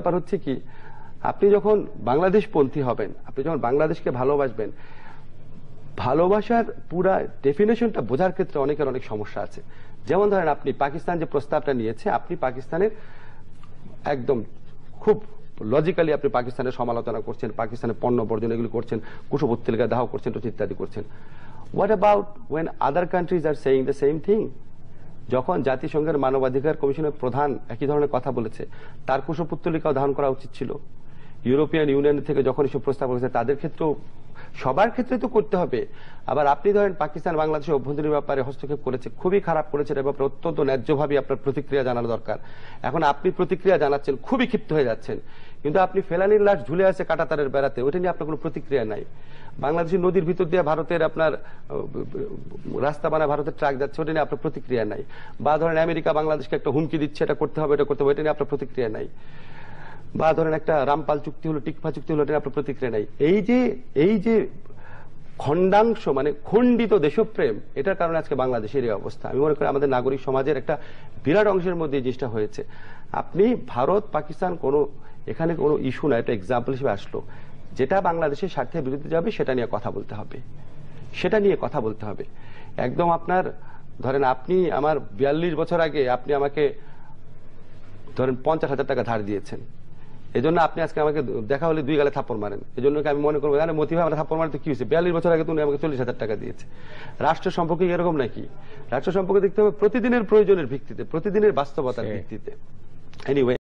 ব্যাপার হচ্ছে কি, আপনি যখন বাংলাদেশ পন্থী হবেন, আপনি যখন বাংলাদেশকে ভালোবাসবেন, ভালোবাসার পুরা ডেফিনেশনটা বোঝার ক্ষেত্রে অনেকের অনেক সমস্যা আছে। যেমন ধরেন আপনি পাকিস্তান যে প্রস্তাবটা নিয়েছে, আপনি পাকিস্তানের একদম খুব লজিক্যালি আপনি পাকিস্তানের সমালোচনা করছেন, পাকিস্তানের পণ্য বর্জন এগুলো করছেন কুশপুত্তলিকা দাহ করছেন ইত্যাদি করছেন। What about when other countries are saying the same thing যখন জাতিসংঘের মানবাধিকার কমিশনের প্রধান একই ধরনের কথা বলেছে, তার কুশপুত্তলিকাও ধারণ করা উচিত ছিল। ইউরোপিয়ান ইউনিয়ন থেকে যখন এসব প্রস্তাব করেছে তাদের ক্ষেত্রেও, সবার ক্ষেত্রে তো করতে হবে। আবার আপনি ধরেন, পাকিস্তান বাংলাদেশের অভ্যন্তরীণ ব্যাপারে হস্তক্ষেপ করেছে, খুবই খারাপ করেছে ব্যাপারে অত্যন্ত ন্যায্যভাবে আপনার প্রতিক্রিয়া জানানো দরকার। এখন আপনি প্রতিক্রিয়া জানাচ্ছেন, খুবই ক্ষিপ্ত হয়ে যাচ্ছেন। কিন্তু আপনি ফেলানির লাশ ঝুলে আছে কাটাতারের বেড়াতে ওটা নিয়ে আপনার কোনো প্রতিক্রিয়া নাই। বাংলাদেশের নদীর ভিতর দিয়ে ভারতের আপনার রাস্তা বানায় ভারতের ট্রাক যাচ্ছে ওটা নিয়ে আপনার প্রতিক্রিয়া নাই। বা ধরেন, আমেরিকা বাংলাদেশকে একটা হুমকি দিচ্ছে, এটা করতে হবে এটা করতে হবে এটা নিয়ে আপনার প্রতিক্রিয়া নাই। বা ধরেন একটা রামপাল চুক্তি হলো, টিকফা চুক্তি হলো এটা আপনার প্রতিক্রিয়া নাই। এই যে এই যে খণ্ডাংশ মানে খণ্ডিত দেশপ্রেম, এটার কারণে আজকে বাংলাদেশের এই অবস্থা। আমি মনে করি আমাদের নাগরিক সমাজের একটা বিরাট অংশের মধ্যে এই জিনিসটা হয়েছে। আপনি ভারত, পাকিস্তান কোনো, এখানে কোনো ইস্যু না একটা এক্সাম্পল হিসেবে আসলো। যেটা বাংলাদেশের স্বার্থের বিরুদ্ধে যাবে, সেটা নিয়ে কথা বলতে হবে। সেটা নিয়ে কথা বলতে হবে। একদম আপনার, ধরেন আপনি আমার বিয়াল্লিশ বছর আগে আপনি আমাকে, ধরেন পঞ্চাশ হাজার টাকা ধার দিয়েছেন। এই জন্য আপনি আজকে আমাকে দেখা হলে দুই গালে থাপ্পড় মারেন। এই জন্য আমি মনে করব জানেন মতি ভাই আমার থাপ্পড় মারতে কি হয়েছে? বিয়াল্লিশ বছর আগে তুমি আমাকে চল্লিশ হাজার টাকা দিয়েছে। রাষ্ট্র সম্পর্কে এরকম নাকি? রাষ্ট্র সম্পর্কে দেখতে হবে প্রতিদিনের প্রয়োজনের ভিত্তিতে প্রতিদিনের বাস্তবতার ভিত্তিতে। এনিওয়ে